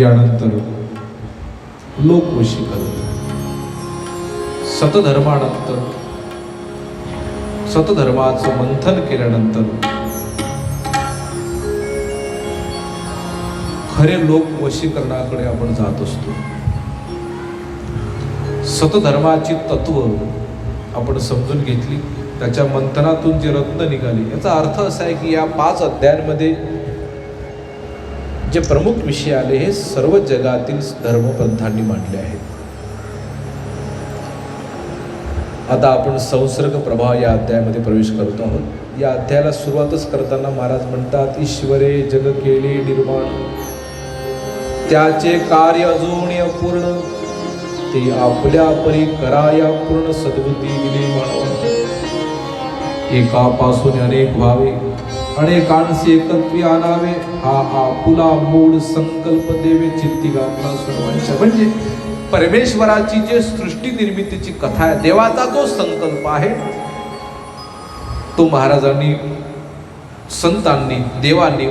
यानंतर लोकवशीकरण सतधर्मानंतर सतधर्माचं मंथन केल्यानंतर खरे लोक वशीकरणाकडे आपण जात असतो. सतधर्माची तत्व आपण समजून घेतली त्याच्या मंथनातून जे रत्न निघाले याचा अर्थ असा आहे की या पाच अध्यायांमध्ये जे प्रमुख विषय आले हे सर्व जगातील धर्मपंथांनी मांडले आहेत. आता आपण संसर्ग प्रभाव या अध्यायामध्ये प्रवेश करतो आहोत. या अध्यायाला सुरुवातच करताना महाराज म्हणतात ईश्वरे जग केले निर्माण. त्याचे कार्य अजून अपूर्ण. ते आपल्या परी कराया पूर्ण सद्बुद्धी दिली मानवा एकापासून अनेक व्हावे. अनेकांशी एकत्वी आणावे हा आपुला मूळ संकल्प देवे चित्ती गाथा सर्वांच्या म्हणजे परमेश्वराची जे सृष्टी निर्मितीची कथा आहे देवाचा जो संकल्प आहे तो महाराजांनी संतांनी देवांनी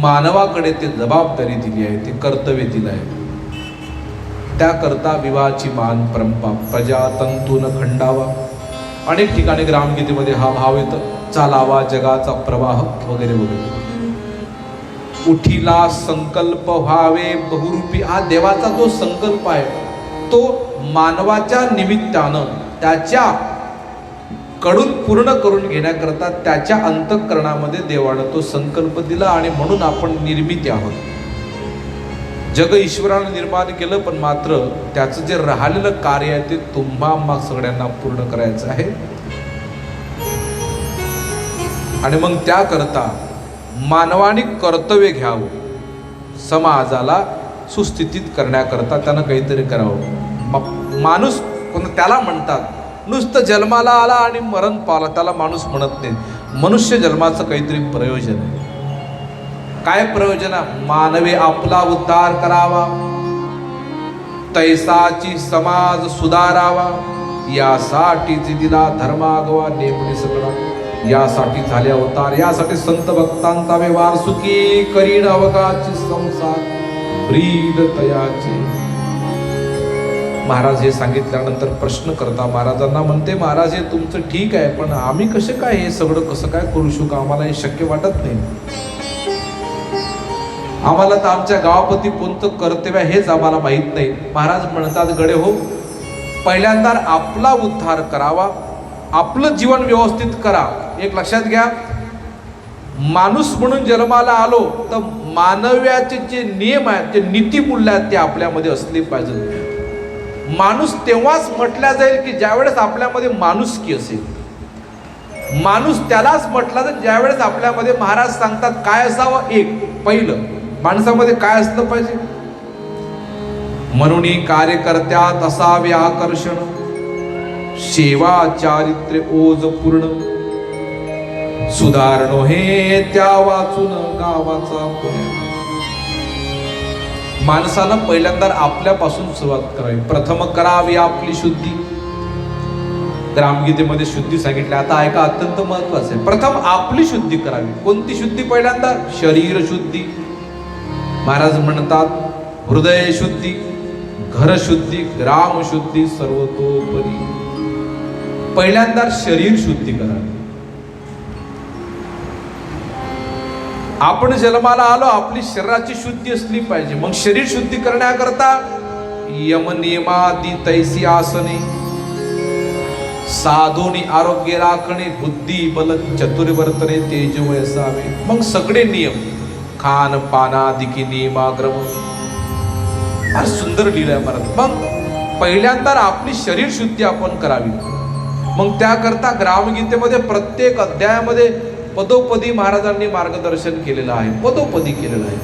मानवाकडे ते जबाबदारी दिली आहे ते कर्तव्य दिलं आहे त्याकरता विवाहाची मान परंपा प्रजातंतून खंडावा अनेक ठिकाणी ग्रामगीतेमध्ये हा भाव येतो. चालावा जगाचा प्रवाह वगैरे वगैरे. उठीला संकल्प व्हावे बहुरूपी. हा देवाचा जो संकल्प आहे तो मानवाच्या निमित्तानं त्याच्या कडून पूर्ण करून घेण्याकरता त्याच्या अंतःकरणामध्ये देवानं तो संकल्प दिला आणि म्हणून आपण निर्मिती आहोत. जग ईश्वरानं निर्माण केलं पण मात्र त्याचं जे राहिलेलं कार्य आहे ते तुम्हा सगळ्यांना पूर्ण करायचं आहे. आणि मग त्याकरता मानवाने कर्तव्य घ्यावं. समाजाला सुस्थितीत करण्याकरता त्यानं काहीतरी करावं. म- माणूस कोण त्याला म्हणतात नुसतं जन्माला आला आणि मरण पावला त्याला माणूस म्हणत नाही. मनुष्य जन्माचं काहीतरी प्रयोजन आहे. काय प्रयोजन मानवी मानवे आपला उद्धार करावा. तैसाची समाज सुधारावा. यासाठी दिला धर्मागवा नेमणे सगळा यासाठी झाले अवतार यासाठी संत भक्तांचा व्यवहार सुखी करीन अवकाची संसार ब्रीद तयाचे. महाराज हे सांगितल्यानंतर प्रश्न करता महाराजांना म्हणते महाराज हे तुमचं ठीक आहे पण आम्ही कसे काय हे सगळं कसं काय करू शकू? आम्हाला हे शक्य वाटत नाही. आम्हाला तर आमच्या गावापती कोणतं कर्तव्य हेच आम्हाला माहीत नाही. महाराज म्हणतात गडे हो पहिल्यांदा आपला उद्धार करावा आपलं जीवन व्यवस्थित करा. एक लक्षात घ्या माणूस म्हणून जन्माला आलो तर मानव्याचे जे नियम आहेत जे नीतिमूल्य आहेत ते आपल्यामध्ये असले पाहिजे माणूस तेव्हाच म्हटल्या जाईल की ज्यावेळेस आपल्यामध्ये माणुसकी असेल. माणूस त्यालाच म्हटला तर ज्यावेळेस आपल्यामध्ये महाराज सांगतात काय असावं? एक पहिलं. माणसामध्ये काय असलं पाहिजे? म्हणून कार्यकर्त्यात असावे आकर्षण. सेवा चारित्र्य ओज पूर्ण. सुधारणो हे त्या वाचून गावाचा पुण्य. माणसानं पहिल्यांदा आपल्यापासून सुरुवात करावी. प्रथम करावी आपली शुद्धी. ग्रामगीतेमध्ये शुद्धी सांगितली. आता ऐका अत्यंत महत्वाचं आहे. प्रथम आपली शुद्धी करावी. कोणती शुद्धी पहिल्यांदा? शरीर शुद्धी. महाराज म्हणतात हृदय शुद्धी. घर शुद्धी ग्राम शुद्धी सर्वतोपरी. पहिल्यांदा शरीर शुद्धी करावी आपण जन्माला आलो आपली शरीराची शुद्धी असली पाहिजे. मग शरीर शुद्धी करण्याकरता यम नियमादी तैसी आसने. साधूनी आरोग्य राखणे बुद्धी बल चतुर्वर्तने तेज असावे. मग सगळे नियम. खान पानादिकी नियमाग्रम फार सुंदर लिहिलं आहे महाराज. मग पहिल्यांदा आपली शरीर शुद्धी आपण करावी. मग त्याकरता ग्रामगीतेमध्ये प्रत्येक अध्यायामध्ये पदोपदी महाराजांनी मार्गदर्शन केलेलं आहे. पदोपदी केलेलं आहे.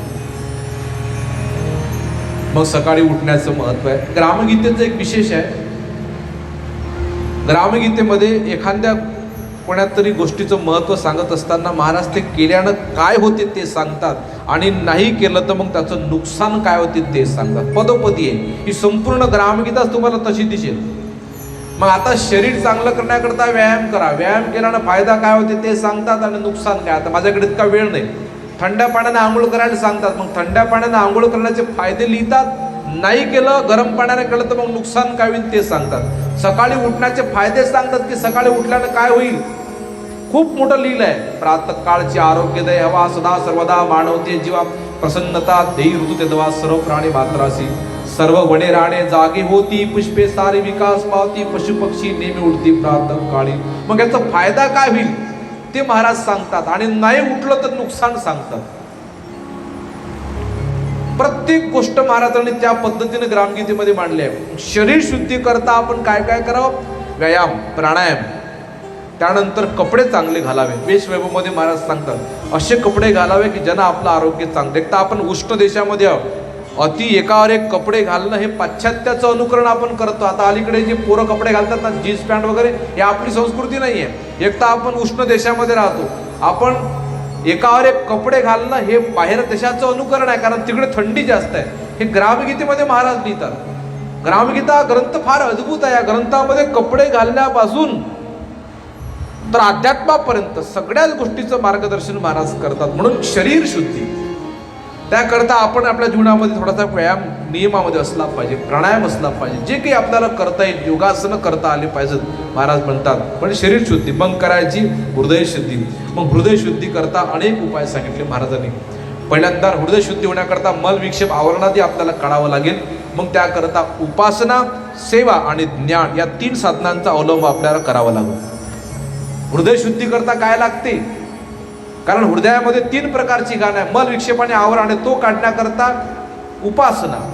मग सकाळी उठण्याचं महत्त्व आहे. ग्रामगीतेचं एक विशेष आहे. ग्रामगीतेमध्ये एखाद्या कोणातरी गोष्टीचं महत्त्व सांगत असताना महाराज ते केल्यानं काय होते ते सांगतात. आणि नाही केलं तर मग त्याचं नुकसान काय होते ते सांगतात पदोपदी आहे. ही संपूर्ण ग्रामगीताच तुम्हाला तशी दिसेल. मग आता शरीर चांगलं करण्याकरता व्यायाम करा. व्यायाम केल्यानं फायदा काय होते ते सांगतात आणि नुकसान काय? आता माझ्याकडे इतका वेळ नाही. थंड्या पाण्याने आंघोळ करायला सांगतात. मग थंड्या पाण्याने आंघोळ करण्याचे फायदे लिहितात. नाही केलं गरम पाण्याने केलं तर मग नुकसान काय होईल ते सांगतात. सकाळी उठण्याचे फायदे सांगतात की सकाळी उठल्यानं काय होईल? खूप मोठं लिहिलं आहे. प्रातकाळची आरोग्यदय हवा सदा सर्वदा मानवते जीवा प्रसन्नता देई ऋतू तेदवा सर्व प्राणी मात्रासी. सर्व वने राणे जागे होती पुष्पे सारे विकास पावती पशु पक्षी नेहमी उडती प्रातः काळी. मग याचा फायदा काय होईल? ते महाराज सांगतात आणि नाही उठलं तर नुकसान सांगतात. प्रत्येक गोष्ट महाराजांनी त्या पद्धतीने ग्रामगीतेमध्ये मांडली आहे. शरीर शुद्धी करता आपण काय काय करावं? व्यायाम प्राणायाम. त्यानंतर कपडे चांगले घालावे. वेशवैभवमध्ये महाराज सांगतात असे कपडे घालावे की ज्यांना आपलं आरोग्य चांगलं एक तर आपण उष्ण देशामध्ये आहोत अति एकावर एक कपडे घालणं हे पाश्चात्याचं अनुकरण आपण करतो. आता अलीकडे जे पोरं कपडे घालतात ना जीन्स पॅन्ट वगैरे हे आपली संस्कृती नाही आहे एक तर आपण उष्ण देशामध्ये राहतो आपण एकावर एक कपडे घालणं हे बाहेर देशाचं अनुकरण आहे कारण तिकडे थंडी जास्त आहे. हे ग्रामगीतेमध्ये महाराज लिहितात. ग्रामगीता ग्रंथ फार अद्भुत आहे. या ग्रंथामध्ये कपडे घालण्यापासून तर अध्यात्मापर्यंत सगळ्याच गोष्टीचं मार्गदर्शन महाराज करतात. म्हणून शरीर शुद्धी. त्याकरता आपण आपल्या जीवनामध्ये थोडासा व्यायाम नियमामध्ये असला पाहिजे प्राणायाम असला पाहिजे. जे काही आपल्याला करता येईल योगासनं करता आली पाहिजेत महाराज म्हणतात. पण शरीर शुद्धी. मग करायची हृदय शुद्धी. मग हृदय शुद्धी करता अनेक उपाय सांगितले महाराजांनी. पहिल्यांदा हृदय शुद्धी होण्याकरता मल विक्षेप आवरणादी आपल्याला काढावं लागेल. मग त्याकरता उपासना सेवा आणि ज्ञान या तीन साधनांचा अवलंब आपल्याला करावा लागेल. हृदयशुद्धी करता काय लागते? कारण हृदयामध्ये तीन प्रकारची गाणं आहे. मल विक्षेपाने आवर आणि तो काढण्याकरता उपासना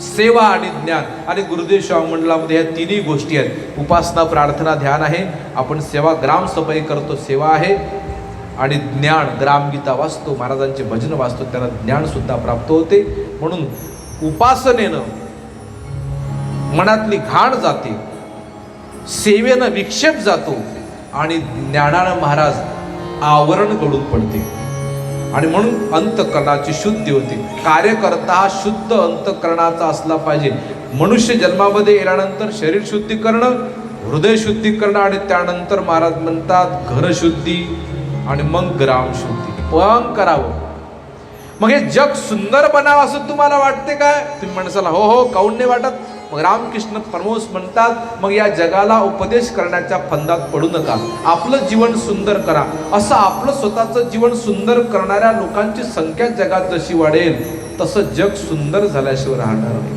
सेवा आणि ज्ञान. आणि गुरुदेव शिवामंडळामध्ये या तिन्ही गोष्टी आहेत. उपासना प्रार्थना ध्यान आहे. आपण सेवा ग्राम करतो सेवा आहे. आणि ज्ञान ग्रामगीता वाचतो महाराजांचे भजन वाचतो त्यांना ज्ञानसुद्धा प्राप्त होते. म्हणून उपासनेनं मनातली घाण जाते. सेवेनं विक्षेप जातो. आणि ज्ञानानं महाराज आवरण घडून पडते. आणि म्हणून अंतकरणाची शुद्धी होते. कार्यकर्ता हा शुद्ध अंतकरणाचा असला पाहिजे. मनुष्य जन्मामध्ये येण्यानंतर शरीर शुद्धी करणं हृदय शुद्धी करणं आणि त्यानंतर महाराज म्हणतात घरशुद्धी आणि मग ग्राम शुद्धी. पण करावं. मग हे जग सुंदर बनावं असं तुम्हाला वाटते काय? तुम्ही म्हणसाल हो हो काऊन नाही वाटत? मग रामकृष्ण परमोस म्हणतात मग या जगाला उपदेश करण्याच्या फंदात पडू नका. आपलं जीवन सुंदर करा. असं आपलं स्वतःचं जीवन सुंदर करणाऱ्या लोकांची संख्या जगात जशी वाढेल तसं जग सुंदर झाल्याशिवाय राहणार नाही.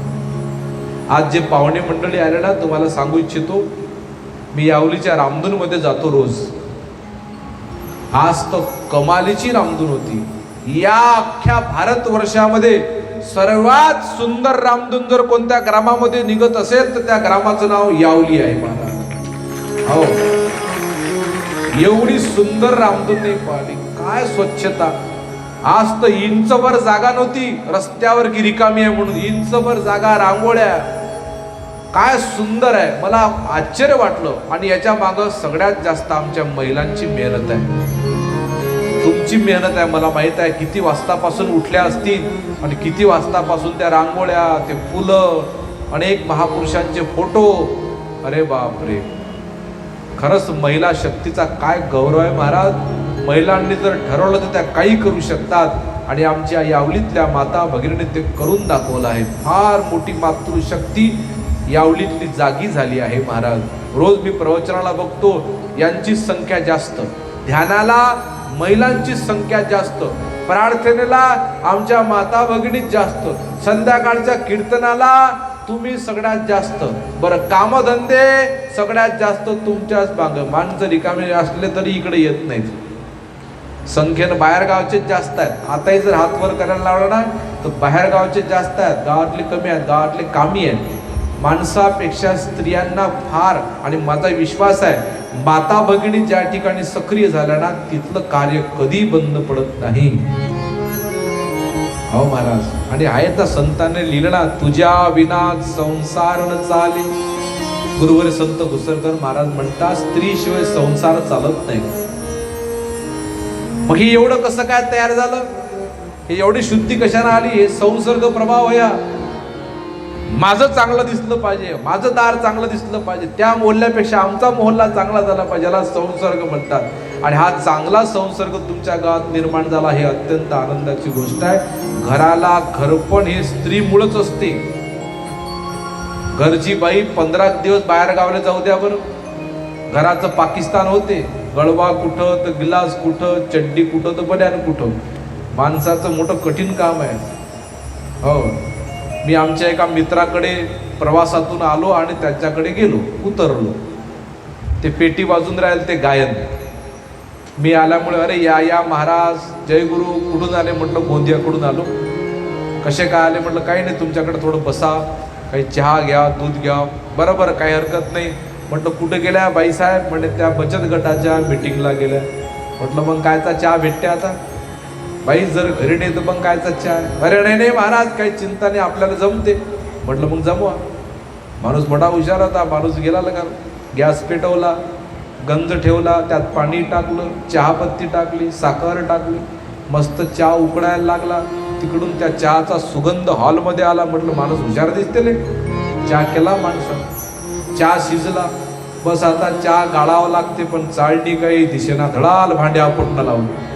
आज जे पाहुणे मंडळी आले ना तुम्हाला सांगू इच्छितो मी यावलीच्या रामधूनमध्ये जातो रोज. आज तर कमालीची रामधून होती. या अख्ख्या भारतवर्षामध्ये सर्वात सुंदर रामधून जर कोणत्या ग्रामामध्ये निघत असेल तर त्या ग्रामाचं नाव यावली आहे महाराज. हो. एवढी सुंदर रामधून नाही पाहिली काय स्वच्छता. आज तर इंचभर जागा नव्हती रस्त्यावर की रिकामी आहे म्हणून. इंचभर जागा रांगोळ्या. काय सुंदर आहे. मला आश्चर्य वाटलं. आणि याच्या मागं सगळ्यात जास्त आमच्या महिलांची मेहनत आहे. तुमची मेहनत आहे मला माहीत आहे किती वाजतापासून उठल्या असतील आणि किती वाजतापासून त्या रांगोळ्या ते फुलं अनेक महापुरुषांचे फोटो. अरे बापरे. खरंच महिला शक्तीचा काय गौरव आहे महाराज? महिलांनी जर ठरवलं तर त्या काही करू शकतात. आणि आमच्या यावलीतल्या माता भगिनीने ते करून दाखवलं आहे. फार मोठी मातृशक्ती यावलीतली जागी झाली आहे महाराज. रोज मी प्रवचनाला बघतो यांची संख्या जास्त. ध्यानाला महिलांची संख्या जास्त प्रार्थनेला आमच्या माता भगिनीत जास्त संध्याकाळच्या कीर्तनाला तुम्ही सगळ्यात जास्त. बरं कामधंदे सगळ्यात जास्त तुमच्याच माग. माणसं रिकामे असले तरी इकडे येत नाहीत. संख्येनं बाहेरगावचेच जास्त आहेत. आताही जर हात वर करायला लावला ना तर बाहेर गावचे जास्त आहेत. गावातले कमी आहेत. गावातले कामी आहेत. माणसापेक्षा स्त्रियांना फार आणि माझा विश्वास आहे माता भगिनी ज्या ठिकाणी सक्रिय झाल्या ना तिथलं कार्य कधी बंद पडत नाही. हो महाराज. आणि आहे त्या संतांनी लिहिलं ना तुझ्या विना संसार न चाले. गुरुवर संत घुसरकर महाराज म्हणतात स्त्रीशिवाय संसार चालत नाही. मग हे एवढं कसं काय तयार झालं? हे एवढी शुद्धी कशाने आली? हे संसर्ग प्रभाव या. माझं चांगलं दिसलं पाहिजे माझं दार चांगलं दिसलं पाहिजे त्या मोहल्ल्यापेक्षा आमचा मोहल्ला चांगला झाला पाहिजे याला संसर्ग म्हणतात. आणि हा चांगला संसर्ग तुमच्या गावात निर्माण झाला हे अत्यंत आनंदाची गोष्ट आहे. घराला घरपण हे स्त्रीमुळंच असते. घरची बाई पंधरा दिवस बाहेर गावाला जाऊ द्या बरं. घराचं पाकिस्तान होते. गळवा कुठं तर गिलास कुठं चड्डी कुठं तर बड्यान कुठं. माणसाचं मोठं कठीण काम आहे. हो. मी आमच्या एका मित्राकडे प्रवासातून आलो आणि त्यांच्याकडे गेलो उतरलो. ते पेटी वाजून राहील ते गायन. मी आल्यामुळे अरे या या महाराज जय गुरु कुठून आले म्हटलं गोंदियाकडून आलो. कसे काय आले? म्हटलं काही नाही तुमच्याकडे थोडं बसा काही चहा घ्या दूध घ्या. बरं बरं काही हरकत नाही. म्हटलं कुठे गेल्या? बाईसाहेब म्हणजे त्या बचत गटाच्या मिटिंगला गेल्या. म्हटलं मग कायचा चहा भेटते आता? बाई जर घरी नाही तर मग काय चहा आहे? अरे नाही नाही महाराज काही चिंता नाही आपल्याला जमते. म्हटलं मग जमवा. माणूस मोठा हुशार होता माणूस गेला लगा. गॅस पेटवला गंज ठेवला त्यात पाणी टाकलं चहापत्ती टाकली साखर टाकली. मस्त चहा उकडायला लागला. तिकडून त्या चहाचा सुगंध हॉलमध्ये आला. म्हटलं माणूस हुशार दिसते ले चहा केला माणसानं. चहा शिजला. बस आता चहा गाळावं लागते पण चाळणी काही दिशेना धडाल भांड्या आपण लावली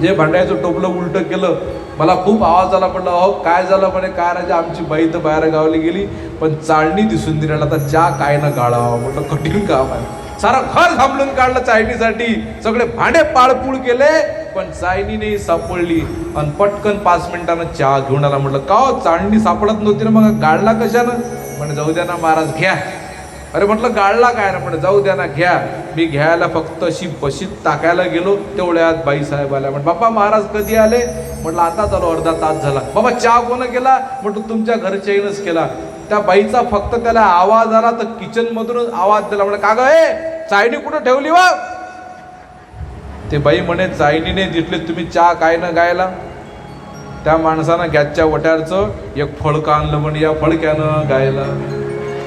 जे भांडायचं टोपलं उलटं केलं मला खूप आवाज आला पडला अहो काय झालं म्हणे? काय राजा आमची बाई तर बाहेर गावली गेली पण चाळणी दिसून दिली आता चहा काय ना गाळावा? म्हटलं कठीण काम आहे. सारा घर थांबलून काढलं चाळणीसाठी. सगळे भांडे पाळपूळ केले पण चाळणी नाही सापडली. आणि पटकन पाच मिनिटानं चहा घेऊन आला म्हटलं का हो, चाळणी सापडत नव्हती ना? मग गाळला कशानं? म्हणे जाऊ द्या ना महाराज घ्या. अरे म्हटलं गाळला काय ना म्हणे जाऊ द्या ना घ्या. मी घ्यायला फक्त अशी बशीत टाकायला गेलो तेवढ्यात बाईसाहेब आल्या. म्हण बाप्पा महाराज कधी आले? म्हटलं आता चालू अर्धा तास झाला. बाबा चहा कोण केला? म्हटलं तुमच्या घरच्याईनच केला. त्या बाईचा फक्त त्याला आवाज आला तर किचन मधूनच आवाज दिला. म्हणे का ग ए चायनी कुठं ठेवली वा? ते बाई म्हणे चायनीने दिसले तुम्ही चहा काय ना गायला? त्या माणसानं गॅसच्या वट्यारचं एक फळकं आणलं म्हणे या फळक्यानं गायला.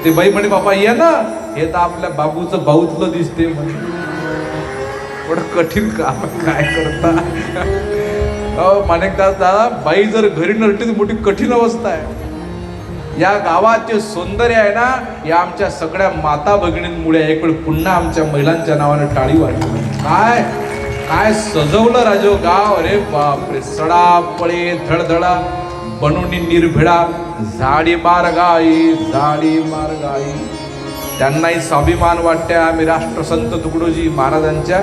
ते बाई म्हणे बाबा ये ना. हे तर आपल्या बाबूचं भाऊतलं दिसते म्हणे. कठीण काम काय करता? अहो माणिकदास दादा बाई जर घरी नरटी तर मोठी कठीण अवस्था आहे. या गावात जे सौंदर्य आहे ना या आमच्या सगळ्या माता भगिनींमुळे एकवेळ पुन्हा आमच्या महिलांच्या नावाने टाळी वाढली काय? काय सजवलं राजो गाव? अरे बापरे सडा पळे धडधडा. बनवणी निर्भिडा. झाडी मार्गाई झाडी मार्गाई. त्यांनाही स्वाभिमान वाटते आम्ही राष्ट्रसंत तुकडोजी महाराजांच्या.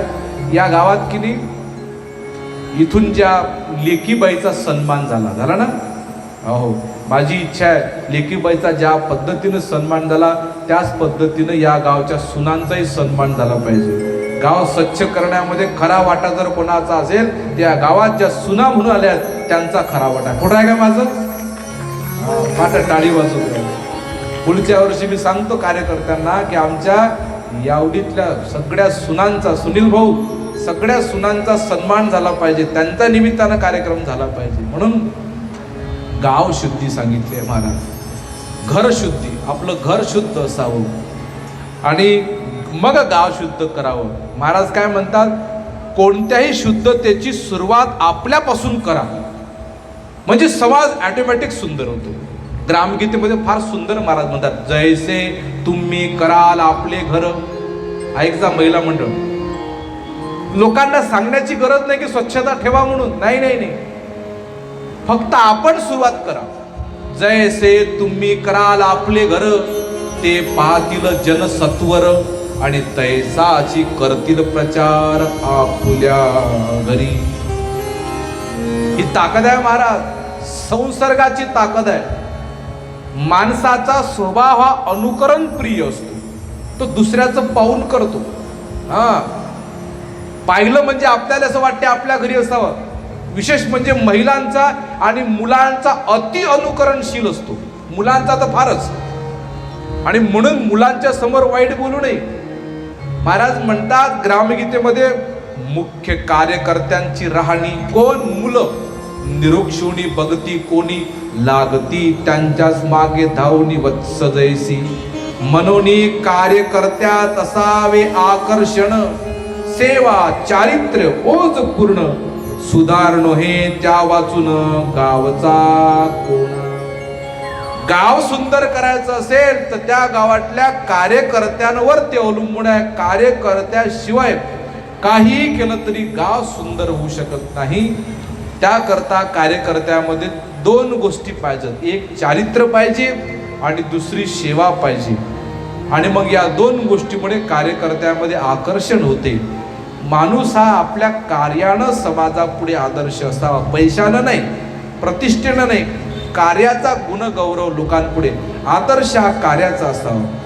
या गावात की नाही? इथून ज्या लेकीबाईचा सन्मान झाला. झाला ना? अहो माझी इच्छा आहे लेकीबाईचा ज्या पद्धतीनं सन्मान झाला त्याच पद्धतीनं या गावच्या सुनांचाही सन्मान झाला पाहिजे. गाव स्वच्छ करण्यामध्ये खरा वाटा जर कोणाचा असेल त्या गावात ज्या सुना म्हणून आल्यात त्यांचा खरा वाटा. खोटं आहे का माझं? मात्र टाळी वाजवतो पुढच्या वर्षी मी सांगतो कार्यकर्त्यांना की आमच्या यावडीतल्या सगळ्या सुनांचा सुनील भाऊ सगळ्या सुनांचा सन्मान झाला पाहिजे. त्यांच्या निमित्तानं कार्यक्रम झाला पाहिजे. म्हणून गाव शुद्धी सांगितली महाराज. घर शुद्धी. आपलं घर शुद्ध असावं. आणि मग गाव शुद्ध करावं. महाराज काय म्हणतात? कोणत्याही शुद्धतेची सुरुवात आपल्यापासून करा. म्हणजे समाज ॲटोमॅटिक सुंदर होतो. ग्रामगीतेमध्ये फार सुंदर महाराज म्हणतात जैसे तुम्ही कराल आपले घर. ऐकजा महिला मंडळ. लोकांना सांगण्याची गरज नाही की स्वच्छता ठेवा म्हणून. नाही नाही नाही. फक्त आपण सुरुवात करा. जैसे तुम्ही कराल आपले घर ते पाहतील जनसत्वर. आणि तैसाची करतील प्रचार आपुल्या घरी. ही ताकद आहे महाराज. संसर्गाची ताकद आहे. माणसाचा स्वभाव हा अनुकरण प्रिय असतो. तो दुसऱ्याचं पाहून करतो. हा. पाहिलं म्हणजे आपल्याला असं वाटते आपल्या घरी असावं. विशेष म्हणजे महिलांचा आणि मुलांचा अति अनुकरणशील असतो. मुलांचा तर फारच. आणि म्हणून मुलांच्या समोर वाईट बोलू नये. महाराज म्हणतात ग्रामगीतेमध्ये मुख्य कार्यकर्त्यांची राहणी कोण? मुलं. निरुक्षुणी बघती कोणी? लागती त्यांच्याच मागे धावणी वत्स जैसी. मनोनी कार्यकर्त्यात असावे आकर्षण. सेवा चारित्र्य ओज पूर्ण. सुधारण हे त्या वाचून गावचा कोण? गाव सुंदर करायचं असेल तर त्या गावातल्या कार्यकर्त्यांवर ते अवलंबून आहे. कार्यकर्त्याशिवाय काहीही केलं तरी गाव सुंदर होऊ शकत नाही. त्याकरता कार्यकर्त्यामध्ये दोन गोष्टी पाहिजेत. एक चारित्र्य पाहिजे आणि दुसरी सेवा पाहिजे. आणि मग या दोन गोष्टीमुळे कार्यकर्त्यामध्ये आकर्षण होते. माणूस हा आपल्या कार्यानं समाजापुढे आदर्श असावा. पैशानं नाही प्रतिष्ठेनं नाही कार्याचा गुणगौरव लोकांपुढे. आदर्श हा कार्याचा असावा.